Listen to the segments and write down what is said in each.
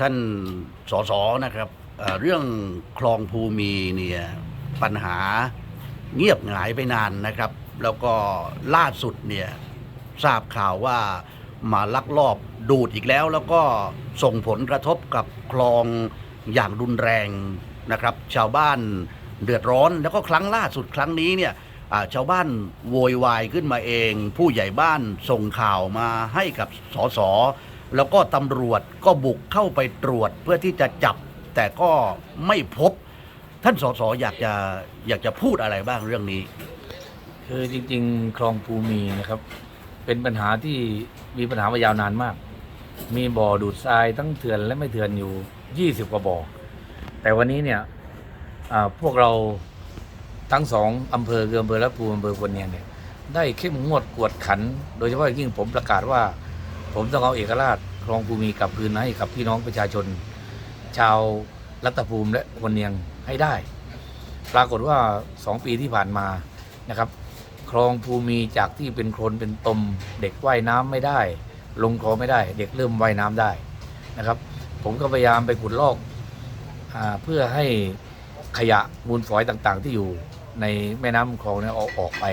ท่านสสนะครับเรื่องคลองภูมีเนี่ยปัญหาเงียบหงายไปนานนะครับ แล้วก็ล่าสุดเนี่ยทราบข่าวว่ามาลักลอบดูดอีกแล้ว แล้วก็ส่งผลกระทบกับคลองอย่างรุนแรงนะครับ ชาวบ้านเดือดร้อนแล้วก็ครั้งล่าสุดครั้งนี้เนี่ยชาวบ้านโวยวายขึ้นมาเอง ผู้ใหญ่บ้านส่งข่าวมาให้กับสส แล้วก็ตำรวจก็บุกเข้าไปตรวจเพื่อที่จะจับ แต่ก็ไม่พบ ท่านสสอยากจะอยากจะพูดอะไรบ้างเรื่องนี้ คือจริง ๆ คลองภูมีนะครับ เป็นปัญหาที่มีปัญหามายาวนานมาก มีบ่อดูดทรายทั้งเถื่อนและไม่เถื่อนอยู่ 20 กว่าบ่อ แต่วันนี้เนี่ยพวกเราทั้งสองอำเภอคืออำเภอละภูอำเภอควรเนียงเนี่ยได้เข้มงวดกวดขัน โดยเฉพาะยิ่งผมประกาศว่า ผมต้องเอาเอกราช คลองภูมีกลับคืนให้กับพี่น้องประชาชน ชาวรัตภูมิและควรเนียงให้ได้ ปรากฏว่าสองปีที่ผ่านมานะครับ คลองภูมีจากที่เป็นโคลนเป็นตม เด็กว่ายน้ำไม่ได้ ลงคลองไม่ได้ เด็กเริ่มว่ายน้ำได้นะครับ ผมก็พยายามไปขุดลอกอเพื่อให้ขยะมูลฝอยต่างๆ ที่อยู่ในแม่น้ำคลองเนี่ยเอาออกไป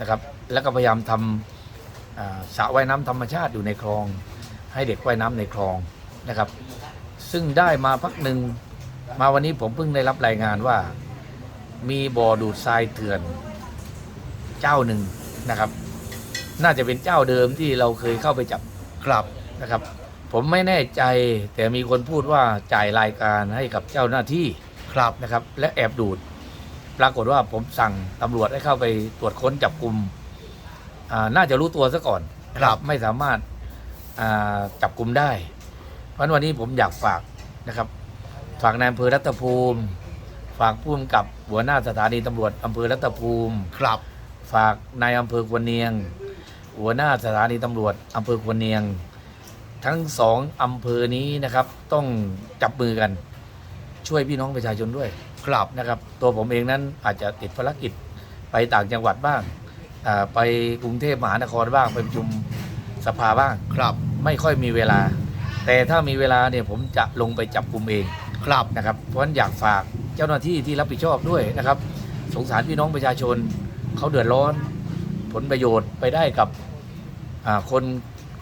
นะครับ แล้วก็พยายามทำอ่าสระว่ายน้ำธรรมชาติอยู่ในคลอง ให้เด็กว่ายน้ำในคลองนะครับ ซึ่งได้มาพักหนึ่งมาวันนี้ผมเพิ่งได้รับรายงานว่า มีบ่อดูดทรายเถื่อนเจ้าหนึ่งนะครับ น่าจะเป็นเจ้าเดิมที่เราเคยเข้าไปจับครับนะครับ ผมไม่แน่ใจแต่มีคนพูดว่าจ่ายรายการให้กับเจ้าหน้าที่ครับนะครับ และแอบดูด ปรากฏว่าผมสั่งตำรวจให้เข้าไปตรวจค้นจับกลุ่มอ่าน่าจะรู้ตัวซะก่อนครับไม่สามารถ จับกลุ่มได้เพราะฉะนั้นวันนี้ผมอยากฝากนะครับ ฝากนายอำเภอรัตภูมิ ฝากผู้กำกับหัวหน้าสถานีตำรวจอำเภอรัตภูมิ ครับ ฝากนายอำเภอควนเนียง หัวหน้าสถานีตำรวจอำเภอควนเนียง ทั้งสองอำเภอนี้นะครับ ต้องจับมือกัน ช่วยพี่น้องประชาชนด้วย ครับนะครับ ตัวผมเองนั้นอาจจะติดภารกิจไปต่างจังหวัดบ้างอ่าไปกรุงเทพมหานครบ้างไปประชุมสภาบ้างครับ ไม่ค่อยมีเวลา แต่ถ้ามีเวลาเนี่ยผมจะลงไปจับกลุ่มเองครับนะครับ เพราะฉะนั้นอยากฝากเจ้าหน้าที่ที่รับผิดชอบด้วยนะครับ สงสารพี่น้องประชาชนเขาเดือดร้อน ผลประโยชน์ไปได้กับอ่าคน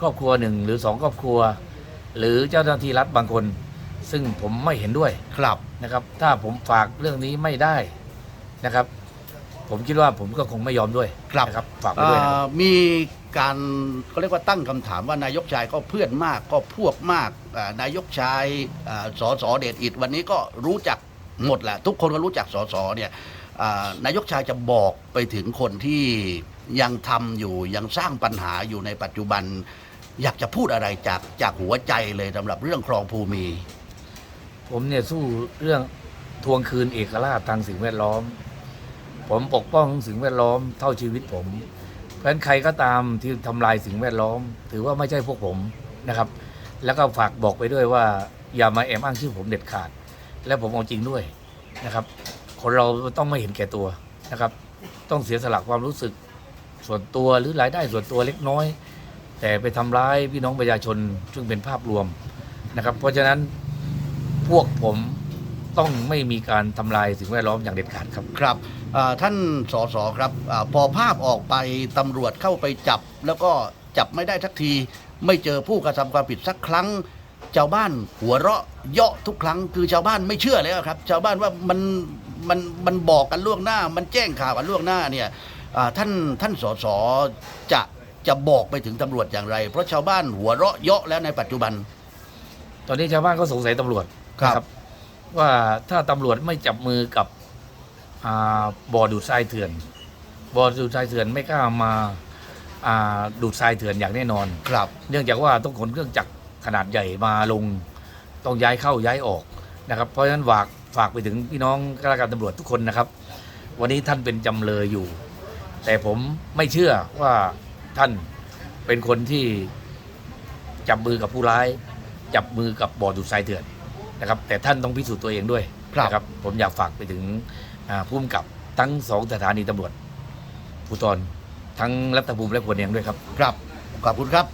ครอบครัวหนึ่งหรือสองครอบครัว หรือเจ้าหน้าที่รัฐบางคน ซึ่งผมไม่เห็นด้วยครับนะครับ ถ้าผมฝากเรื่องนี้ไม่ได้นะครับ ผมคิดว่าผมก็คงไม่ยอมด้วยครับนะครับฝากไว้ด้วยนะครับเอ่อมีการเขาเรียกว่าตั้งคำถามว่านายกชายก็เพื่อนมากก็พวกมากอ่านายกชายอ่าสสเดชอิดวันนี้ก็รู้จักหมดแหละ ทุกคนก็รู้จักสสเนี่ยอ่านายกชายจะบอกไปถึงคนที่ยังทำอยู่ยังสร้างปัญหาอยู่ในปัจจุบัน อยากจะพูดอะไรจากจากหัวใจเลยสำหรับเรื่องคลองภูมีผมเนี่ยสู้เรื่องทวงคืนเอกราชทางสิ่งแวดล้อม ผมปกป้องสิ่งแวดล้อมเท่าชีวิตผม เพราะฉะนั้นใครก็ตามที่ทำลายสิ่งแวดล้อม ถือว่าไม่ใช่พวกผมนะครับ แล้วก็ฝากบอกไปด้วยว่า อย่ามาแอบอ้างชื่อผมเด็ดขาด และผมเอาจริงด้วยนะครับ คนเราต้องไม่เห็นแก่ตัวนะครับ ต้องเสียสละความรู้สึกส่วนตัวหรือรายได้ส่วนตัวเล็กน้อย แต่ไปทำร้ายพี่น้องประชาชนซึ่งเป็นภาพรวมนะครับ เพราะฉะนั้นพวกผมต้องไม่มีการทำลายสิ่งแวดล้อมอย่างเด็ดขาดครับครับ ท่านสสครับอาพอภาพออกไปตำรวจเข้าไปจับ แล้วก็จับไม่ได้ทักที ไม่เจอผู้กระทำความผิดสักครั้งชาวบ้านหัวเราะเยาะทุกครั้ง คือชาวบ้านไม่เชื่อแล้วครับ ชาวบ้านว่ามันมันมันบอกกันล่วงหน้า มันแจ้งข่าวกันล่วงหน้าเนี่ยอ่าท่านท่านสสจะจะบอกไปถึงตำรวจอย่างไร เพราะชาวบ้านหัวเราะเยาะแล้วในปัจจุบัน ตอนนี้ชาวบ้านก็สงสัยตำรวจครับนะว่าถ้าตำรวจไม่จับมือกับอ่า บ่อดูดทรายเถื่อนบ่อดูดทรายเถื่อนไม่กล้ามาอ่าดูดทรายเถื่อนอย่างแน่นอน ครับ เนื่องจากว่าต้องขนเครื่องจักรขนาดใหญ่มาลงต้องย้ายเข้าย้ายออกนะครับ เพราะฉะนั้นฝากฝากไปถึงพี่น้องข้าราชการตำรวจทุกคนนะครับ วันนี้ท่านเป็นจำเลยอยู่ แต่ผมไม่เชื่อว่าท่านเป็นคนที่จับมือกับผู้ร้าย จับมือกับบ่อดูดทรายเถื่อนนะครับ แต่ท่านต้องพิสูจน์ตัวเองด้วยครับ นะครับผมอยากฝากไปถึงอ่าผู้กำกับทั้งสองสถานีตำรวจภูธรทั้งรัฐภูมิและควรเนียงด้วยครับ ครับ ขอบคุณครับ